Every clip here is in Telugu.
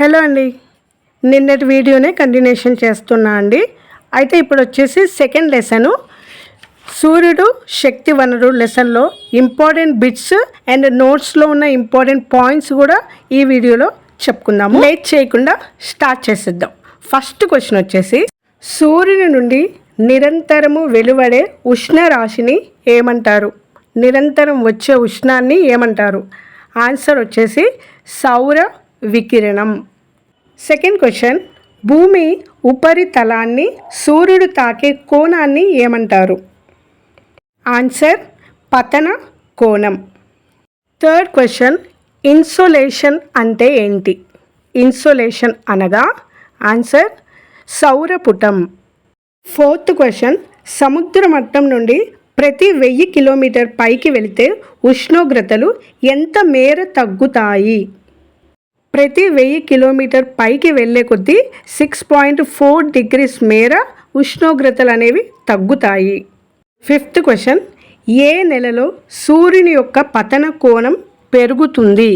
హలో అండి. నిన్నటి వీడియోనే కంటిన్యూషన్ చేస్తున్నా అండి. అయితే ఇప్పుడు వచ్చేసి సెకండ్ లెసను సూర్యుడు శక్తి వనరు లెసన్లో ఇంపార్టెంట్ బిట్స్ అండ్ నోట్స్లో ఉన్న ఇంపార్టెంట్ పాయింట్స్ కూడా ఈ వీడియోలో చెప్పుకుందాము. లేట్ చేయకుండా స్టార్ట్ చేసేద్దాం. ఫస్ట్ క్వశ్చన్ వచ్చేసి సూర్యుని నుండి నిరంతరము వెలువడే ఉష్ణ రాశిని ఏమంటారు? నిరంతరం వచ్చే ఉష్ణాన్ని ఏమంటారు? ఆన్సర్ వచ్చేసి సౌర వికిరణం. సెకండ్ క్వశ్చన్ భూమి ఉపరితలాన్ని సూర్యుడు తాకే కోణాన్ని ఏమంటారు? ఆన్సర్ పతన కోణం. థర్డ్ క్వశ్చన్ ఇన్సోలేషన్ అంటే ఏంటి? ఇన్సోలేషన్ అనగా? ఆన్సర్ సౌరపుటం. ఫోర్త్ క్వశ్చన్ సముద్ర మట్టం నుండి ప్రతి వెయ్యి కిలోమీటర్ పైకి వెళితే ఉష్ణోగ్రతలు ఎంత మేర తగ్గుతాయి? ప్రతి వెయ్యి కిలోమీటర్ పైకి వెళ్ళే కొద్దీ సిక్స్ పాయింట్ ఫోర్ డిగ్రీస్ మేర ఉష్ణోగ్రతలు అనేవి తగ్గుతాయి. Fifth question. ఏ నెలలో సూర్యుని యొక్క పతన కోణం పెరుగుతుంది?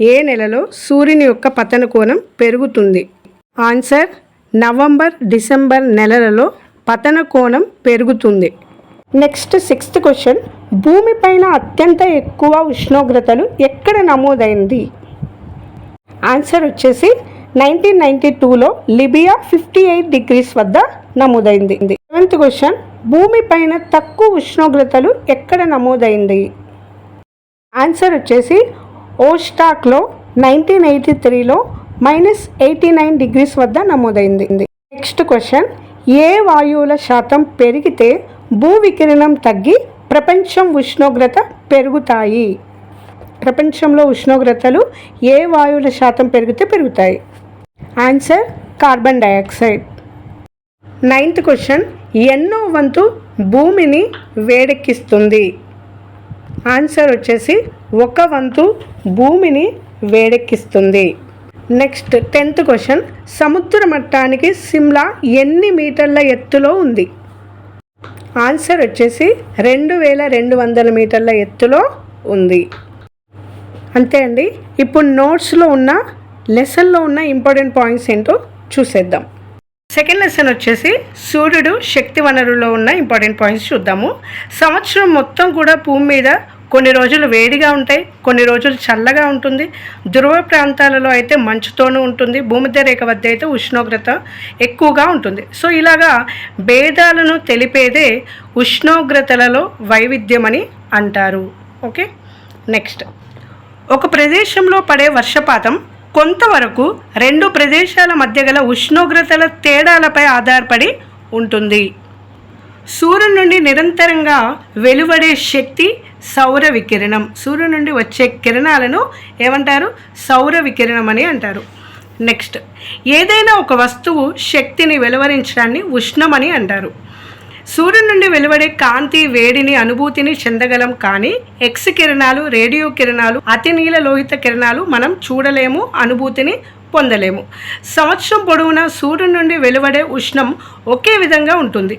ఏ నెలలో సూర్యుని యొక్క పతన కోణం పెరుగుతుంది? ఆన్సర్. నవంబర్ డిసెంబర్ నెలలలో పతన కోణం పెరుగుతుంది. Next sixth question. భూమిపైన అత్యంత ఎక్కువ ఉష్ణోగ్రతలు ఎక్కడ నమోదైంది? ఆన్సర్ వచ్చేసి నైన్టీన్ నైన్టీ టూలో లిబియా ఫిఫ్టీ ఎయిట్ డిగ్రీస్ వద్ద నమోదైంది. సెవెంత్ క్వశ్చన్ భూమిపైన తక్కువ ఉష్ణోగ్రతలు ఎక్కడ నమోదైంది? ఆన్సర్ వచ్చేసి ఓస్టాక్లో నైన్టీన్ ఎయిటీ త్రీలో మైనస్ ఎయిటీ నైన్ డిగ్రీస్ వద్ద నమోదైంది. నెక్స్ట్ క్వశ్చన్ ఏ వాయువుల శాతం పెరిగితే భూ వికిరణం తగ్గి ప్రపంచం ఉష్ణోగ్రత పెరుగుతాయి? ప్రపంచంలో ఉష్ణోగ్రతలు ఏ వాయువుల శాతం పెరిగితే పెరుగుతాయి? Answer carbon dioxide ninth question ఎన్నో వంతు భూమిని వేడెక్కిస్తుంది? ఆన్సర్ వచ్చేసి ఒక వంతు భూమిని వేడెక్కిస్తుంది. నెక్స్ట్ టెన్త్ క్వశ్చన్ సముద్ర మట్టానికి సిమ్లా ఎన్ని మీటర్ల ఎత్తులో ఉంది? ఆన్సర్ వచ్చేసి రెండు వేల రెండు వందల మీటర్ల ఎత్తులో ఉంది. అంతే అండి. ఇప్పుడు నోట్స్లో ఉన్న లెసన్లో ఉన్న ఇంపార్టెంట్ పాయింట్స్ ఏంటో చూసేద్దాం. సెకండ్ లెసన్ వచ్చేసి సూర్యుడు శక్తి వనరులో ఉన్న ఇంపార్టెంట్ పాయింట్స్ చూద్దాము. సంవత్సరం మొత్తం కూడా భూమి మీద కొన్ని రోజులు వేడిగా ఉంటాయి కొన్ని రోజులు చల్లగా ఉంటుంది. ధ్రువ ప్రాంతాలలో అయితే మంచుతోనూ ఉంటుంది భూమధ్య రేఖ వద్ద అయితే ఉష్ణోగ్రత ఎక్కువగా ఉంటుంది. సో ఇలాగా భేదాలను తెలిపేదే ఉష్ణోగ్రతలలో వైవిధ్యమని అంటారు. ఓకే? నెక్స్ట్. ఒక ప్రదేశంలో పడే వర్షపాతం కొంతవరకు రెండు ప్రదేశాల మధ్య గల ఉష్ణోగ్రతల తేడాలపై ఆధారపడి ఉంటుంది. సూర్యుడి నుండి నిరంతరంగా వెలువడే శక్తి సౌర వికిరణం. సూర్యుడి నుండి వచ్చే కిరణాలను ఏమంటారు? సౌర వికిరణం అని అంటారు. నెక్స్ట్ ఏదైనా ఒక వస్తువు శక్తిని వెలువరించడాన్ని ఉష్ణమని అంటారు. సూర్యుని నుండి వెలువడే కాంతి వేడిని అనుభూతిని చెందగలం. కానీ ఎక్స్ కిరణాలు రేడియో కిరణాలు అతి నీల లోహిత కిరణాలు మనం చూడలేము అనుభూతిని పొందలేము. సంవత్సరం పొడవునా సూర్యుని నుండి వెలువడే ఉష్ణం ఒకే విధంగా ఉంటుంది.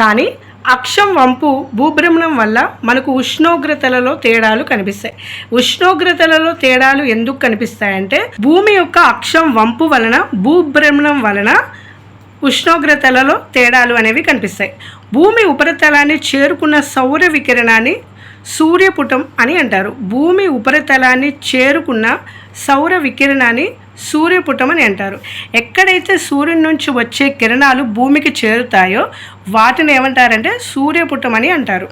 కానీ అక్షం వంపు భూభ్రమణం వల్ల మనకు ఉష్ణోగ్రతలలో తేడాలు కనిపిస్తాయి. ఉష్ణోగ్రతలలో తేడాలు ఎందుకు కనిపిస్తాయంటే భూమి యొక్క అక్షం వంపు వలన భూభ్రమణం వలన ఉష్ణోగ్రతలలో తేడాలు అనేవి కనిపిస్తాయి. భూమి ఉపరితలాన్ని చేరుకున్న సౌర వికిరణాన్ని సూర్యపుటం అని అంటారు. భూమి ఉపరితలాన్ని చేరుకున్న సౌర వికిరణాన్ని సూర్యపుటం అని అంటారు. ఎక్కడైతే సూర్యుని నుంచి వచ్చే కిరణాలు భూమికి చేరుతాయో వాటిని ఏమంటారంటే సూర్యపుటం అని అంటారు.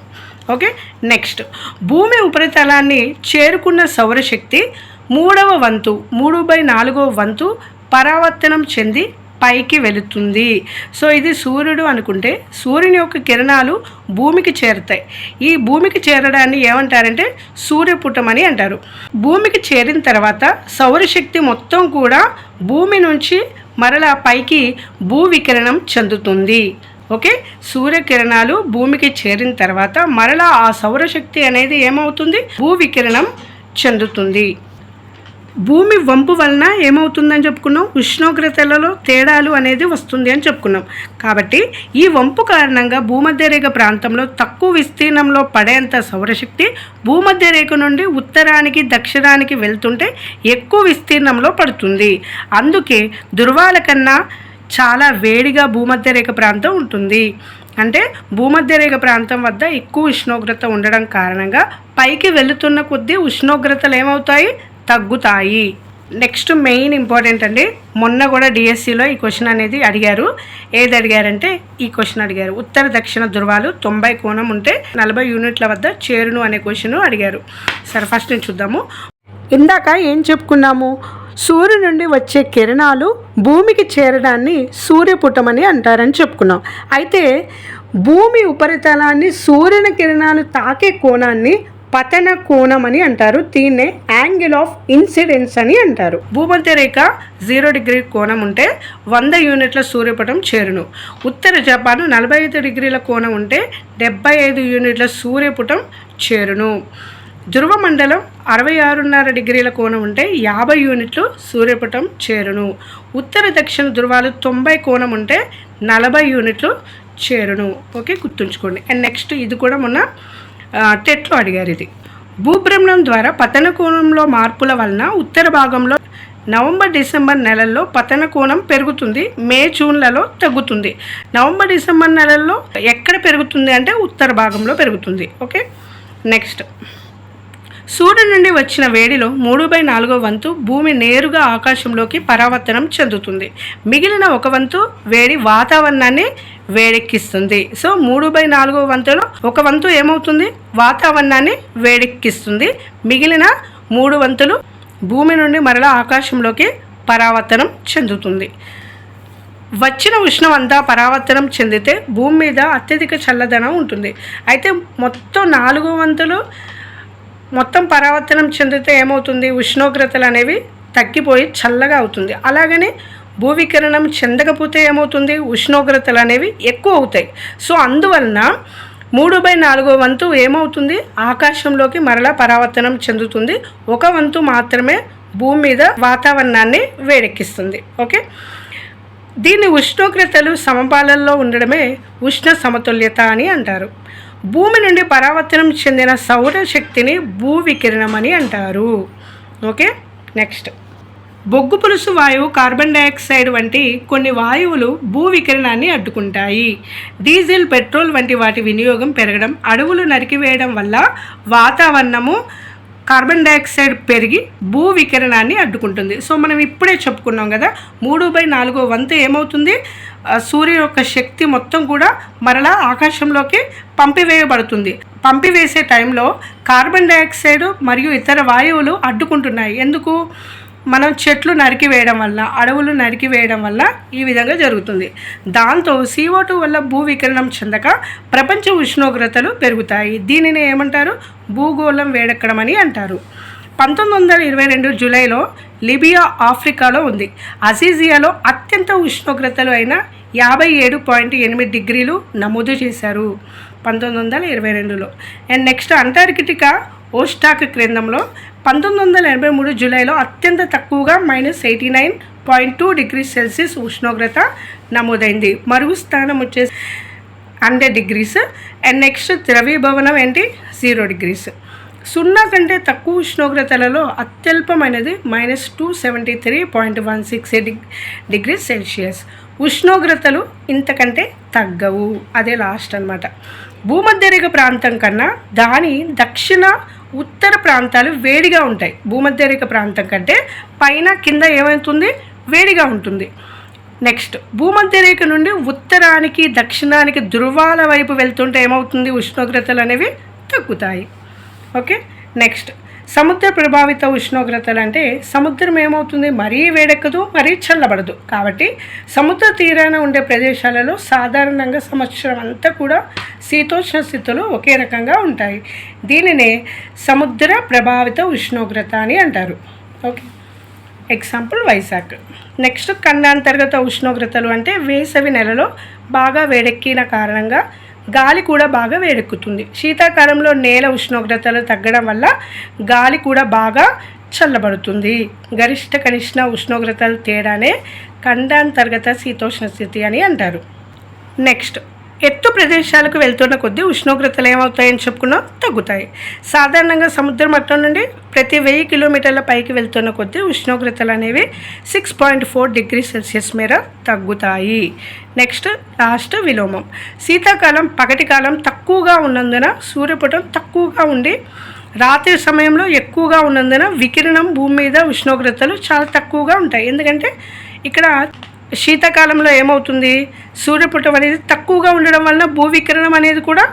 ఓకే? నెక్స్ట్. భూమి ఉపరితలాన్ని చేరుకున్న సౌరశక్తి మూడవ వంతు మూడు బై నాలుగవ వంతు పరావర్తనం చెంది పైకి వెళుతుంది. సో ఇది సూర్యుడు అనుకుంటే సూర్యుని యొక్క కిరణాలు భూమికి చేరుతాయి. ఈ భూమికి చేరడాన్ని ఏమంటారంటే సూర్యపుటం అని అంటారు. భూమికి చేరిన తర్వాత సౌరశక్తి మొత్తం కూడా భూమి నుంచి మరలా పైకి భూ వికిరణం చెందుతుంది. ఓకే? సూర్యకిరణాలు భూమికి చేరిన తర్వాత మరలా ఆ సౌరశక్తి అనేది ఏమవుతుంది? భూ వికిరణం చెందుతుంది. భూమి వంపు వలన ఏమవుతుందని చెప్పుకున్నాం. ఉష్ణోగ్రతలలో తేడాలు అనేది వస్తుంది అని చెప్పుకున్నాం. కాబట్టి ఈ వంపు కారణంగా భూమధ్యరేఖ ప్రాంతంలో తక్కువ విస్తీర్ణంలో పడేంత సౌరశక్తి భూమధ్యరేఖ నుండి ఉత్తరానికి దక్షిణానికి వెళ్తుంటే ఎక్కువ విస్తీర్ణంలో పడుతుంది. అందుకే ధృవాల కన్నా చాలా వేడిగా భూమధ్యరేఖ ప్రాంతం ఉంటుంది. అంటే భూమధ్యరేఖ ప్రాంతం వద్ద ఎక్కువ ఉష్ణోగ్రత ఉండడం కారణంగా పైకి వెళుతున్న కొద్దీ ఉష్ణోగ్రతలు ఏమవుతాయి? తగ్గుతాయి. నెక్స్ట్ మెయిన్ ఇంపార్టెంట్ అండి మొన్న కూడా డిఎస్సిలో ఈ క్వశ్చన్ అనేది అడిగారు. ఏది అడిగారంటే ఈ క్వశ్చన్ అడిగారు. ఉత్తర దక్షిణ ధృవాలు తొంభై కోణం ఉంటే నలభై యూనిట్ల వద్ద చేరును అనే క్వశ్చన్ అడిగారు. సరే ఫస్ట్ నేను చూద్దాము. ఇందాక ఏం చెప్పుకున్నాము? సూర్యు నుండి వచ్చే కిరణాలు భూమికి చేరడాన్ని సూర్యపుటమని అంటారని చెప్పుకున్నాం. అయితే భూమి ఉపరితలాన్ని సూర్యుని కిరణాలు తాకే కోణాన్ని పతన కోణం అని అంటారు. దీన్నే యాంగిల్ ఆఫ్ ఇన్సిడెన్స్ అని అంటారు. భూమధ్య రేఖ జీరో డిగ్రీ కోణం ఉంటే వంద యూనిట్ల సూర్యపటం చేరును. ఉత్తర జపాన్ నలభై ఐదు డిగ్రీల కోణం ఉంటే డెబ్బై ఐదు యూనిట్ల సూర్యపుటం చేరును. ధ్రువ మండలం అరవై ఆరున్నర డిగ్రీల కోణం ఉంటే యాభై యూనిట్లు సూర్యపటం చేరును. ఉత్తర దక్షిణ ధృవాలు తొంభై కోణం ఉంటే నలభై యూనిట్లు చేరును. ఓకే గుర్తుంచుకోండి. అండ్ నెక్స్ట్ ఇది కూడా మొన్న టెట్లో అడిగారు ఇది. భూభ్రమణం ద్వారా పతన కోణంలో మార్పుల వలన ఉత్తర భాగంలో నవంబర్ డిసెంబర్ నెలల్లో పతన కోణం పెరుగుతుంది మే జూన్లలో తగ్గుతుంది. నవంబర్ డిసెంబర్ నెలల్లో ఎక్కడ పెరుగుతుంది అంటే ఉత్తర భాగంలో పెరుగుతుంది. ఓకే? నెక్స్ట్. సూర్యుడి నుండి వచ్చిన వేడిలో మూడు బై నాలుగో వంతు భూమి నేరుగా ఆకాశంలోకి పరావర్తనం చెందుతుంది. మిగిలిన ఒక వంతు వేడి వాతావరణాన్ని వేడెక్కిస్తుంది. సో మూడు బై నాలుగో వంతులో ఒక వంతు ఏమవుతుంది? వాతావరణాన్ని వేడెక్కిస్తుంది. మిగిలిన మూడు వంతులు భూమి నుండి మరలా ఆకాశంలోకి పరావర్తనం చెందుతుంది. వచ్చిన ఉష్ణం అంతా పరావర్తనం చెందితే భూమి మీద అత్యధిక చల్లదనం ఉంటుంది. అయితే మొత్తం నాలుగు వంతులు మొత్తం పరావర్తనం చెందితే ఏమవుతుంది? ఉష్ణోగ్రతలు అనేవి తగ్గిపోయి చల్లగా అవుతుంది. అలాగని భూవికిరణం చెందకపోతే ఏమవుతుంది? ఉష్ణోగ్రతలు అనేవి ఎక్కువ అవుతాయి. సో అందువలన మూడు బై నాలుగో వంతు ఏమవుతుంది? ఆకాశంలోకి మరలా పరావర్తనం చెందుతుంది. ఒక వంతు మాత్రమే భూమి మీద వాతావరణాన్ని వేడెక్కిస్తుంది. ఓకే? దీని ఉష్ణోగ్రతలు సమపాలల్లో ఉండడమే ఉష్ణ సమతుల్యత అని అంటారు. భూమి నుండి పరావర్తనం చెందిన సౌర శక్తిని భూ వికిరణం అని అంటారు. ఓకే? నెక్స్ట్. బొగ్గు పులుసు వాయువు కార్బన్ డైఆక్సైడ్ వంటి కొన్ని వాయువులు భూ వికిరణాన్ని అడ్డుకుంటాయి. డీజిల్ పెట్రోల్ వంటి వాటి వినియోగం పెరగడం అడవులు నరికివేయడం వల్ల వాతావరణము కార్బన్ డైఆక్సైడ్ పెరిగి భూ వికిరణాన్ని అడ్డుకుంటుంది. సో మనం ఇప్పుడే చెప్పుకున్నాం కదా మూడు బై నాలుగో వంతు ఏమవుతుంది? సూర్య యొక్క శక్తి మొత్తం కూడా మరలా ఆకాశంలోకి పంపివేయబడుతుంది. పంపివేసే టైంలో కార్బన్ డైఆక్సైడ్ మరియు ఇతర వాయువులు అడ్డుకుంటున్నాయి. ఎందుకు? మనం చెట్లు నరికి వేయడం వల్ల అడవులు నరికి వేయడం వల్ల ఈ విధంగా జరుగుతుంది. దాంతో సీఓ టూ వల్ల భూ వికిరణం చెందక ప్రపంచ ఉష్ణోగ్రతలు పెరుగుతాయి. దీనిని ఏమంటారు? భూగోళం వేడెక్కడం అని అంటారు. పంతొమ్మిది వందల ఇరవై రెండు జూలైలో లిబియా ఆఫ్రికాలో ఉంది. అసీజియాలో అత్యంత ఉష్ణోగ్రతలు అయిన యాభై ఏడు పాయింట్ ఎనిమిది డిగ్రీలు నమోదు చేశారు పంతొమ్మిది వందల ఇరవై రెండులో. అండ్ నెక్స్ట్ అంటార్కిటికా ఓస్టాక్ కేంద్రంలో పంతొమ్మిది వందల ఎనభై మూడు జూలైలో అత్యంత తక్కువగా minus eighty nine point two degree Celsius ఉష్ణోగ్రత నమోదైంది. మరుగు స్థానం వచ్చేసి హండ్రెడ్ డిగ్రీస్. అండ్ నెక్స్ట్ ద్రవీభవనం ఏంటి? Zero degrees. సున్నా కంటే తక్కువ ఉష్ణోగ్రతలలో అత్యల్పమైనది minus two seventy three point one six degree Celsius. ఉష్ణోగ్రతలు ఇంతకంటే తగ్గవు. అదే లాస్ట్ అన్నమాట. భూమధ్యరేఖ ప్రాంతం కన్నా దాని దక్షిణ ఉత్తర ప్రాంతాలు వేడిగా ఉంటాయి. భూమధ్యరేఖ ప్రాంతం కంటే పైన కింద ఏమవుతుంది? వేడిగా ఉంటుంది. నెక్స్ట్ భూమధ్యరేఖ నుండి ఉత్తరానికి దక్షిణానికి ధృవాల వైపు వెళ్తుంటే ఏమవుతుంది? ఉష్ణోగ్రతలు అనేవి తగ్గుతాయి. ఓకే నెక్స్ట్ సముద్ర ప్రభావిత ఉష్ణోగ్రతలు అంటే సముద్రం ఏమవుతుంది? మరీ వేడెక్కదు మరీ చల్లబడదు. కాబట్టి సముద్ర తీరాన ఉండే ప్రదేశాలలో సాధారణంగా సంవత్సరం అంతా కూడా శీతోష్ణ స్థితులు ఒకే రకంగా ఉంటాయి. దీనినే సముద్ర ప్రభావిత ఉష్ణోగ్రత అని అంటారు. ఓకే. ఎగ్జాంపుల్ వైజాగ్ నెక్స్ట్ ఖండాంతర్గత ఉష్ణోగ్రతలు అంటే వేసవి నెలలో బాగా వేడెక్కిన కారణంగా గాలి కూడా బాగా వేడెక్కుతుంది. శీతాకాలంలో నేల ఉష్ణోగ్రతలు తగ్గడం వల్ల గాలి కూడా బాగా చల్లబడుతుంది. గరిష్ట కనిష్ట ఉష్ణోగ్రతలు తేడానే ఖండాంతర్గత శీతోష్ణ స్థితి అని అంటారు. నెక్స్ట్ ఎత్తు ప్రదేశాలకు వెళ్తున్న కొద్దీ ఉష్ణోగ్రతలు ఏమవుతాయని చెప్పుకున్నా తగ్గుతాయి. సాధారణంగా సముద్ర మట్టం నుండి ప్రతి వెయ్యి కిలోమీటర్ల పైకి వెళ్తున్న కొద్దీ ఉష్ణోగ్రతలు అనేవి six point four degree Celsius మేర తగ్గుతాయి. నెక్స్ట్ లాస్ట్ విలోమం. శీతాకాలం పగటి కాలం తక్కువగా ఉన్నందున సూర్యపటం తక్కువగా ఉండి రాత్రి సమయంలో ఎక్కువగా ఉన్నందున వికిరణం భూమి మీద ఉష్ణోగ్రతలు చాలా తక్కువగా ఉంటాయి. ఎందుకంటే ఇక్కడ శీతాకాలంలో ఏమవుతుంది? సూర్యపుటం అనేది తక్కువగా ఉండడం వలన భూవికిరణం అనేది కూడా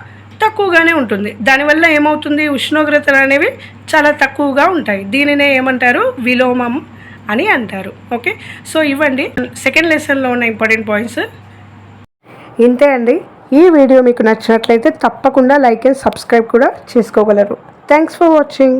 తక్కువగానే ఉంటుంది. దానివల్ల ఏమవుతుంది? ఉష్ణోగ్రతలు అనేవి చాలా తక్కువగా ఉంటాయి. దీనినే ఏమంటారు? విలోమం అని అంటారు. ఓకే? సో ఇవ్వండి. సెకండ్ లెసన్లో ఉన్న ఇంపార్టెంట్ పాయింట్స్. ఇంతే అండి. ఈ వీడియో మీకు నచ్చినట్లయితే తప్పకుండా లైక్ అండ్ సబ్స్క్రైబ్ కూడా చేసుకోగలరు. Thanks for watching.